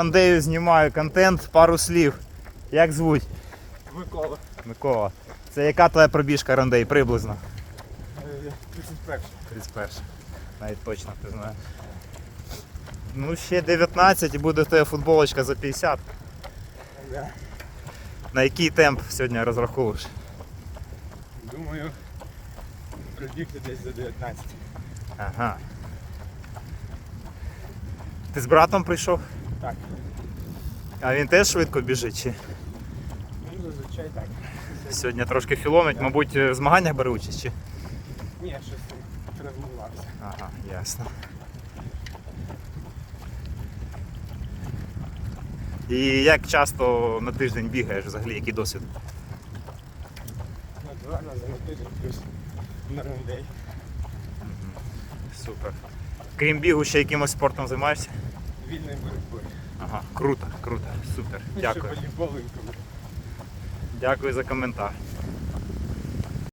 Андею знімаю контент, пару слів. Як звуть? Микола. Микола. Це яка твоя пробіжка рандей приблизно? 31. 31. Навіть точно ти знаєш. Ну, ще 19 і буде тебе футболочка за 50. Да. На який темп сьогодні розраховуєш? Думаю, пробігти десь за 19. Ага. Ти з братом прийшов? Так. А він теж швидко біжить? Чи Ну, зазвичай так. сьогодні трошки філомить, мабуть, в змаганнях бере участь? Чи? Ні, щось розмовлявся. Ага, ясно. І як часто на тиждень бігаєш взагалі, який досвід? На два рази на тиждень плюс на рандей. Супер. Крім бігу, ще якимось спортом займаєшся? Вільною боротьби. Ага, круто, круто, супер. Дякую. Дякую за коментар.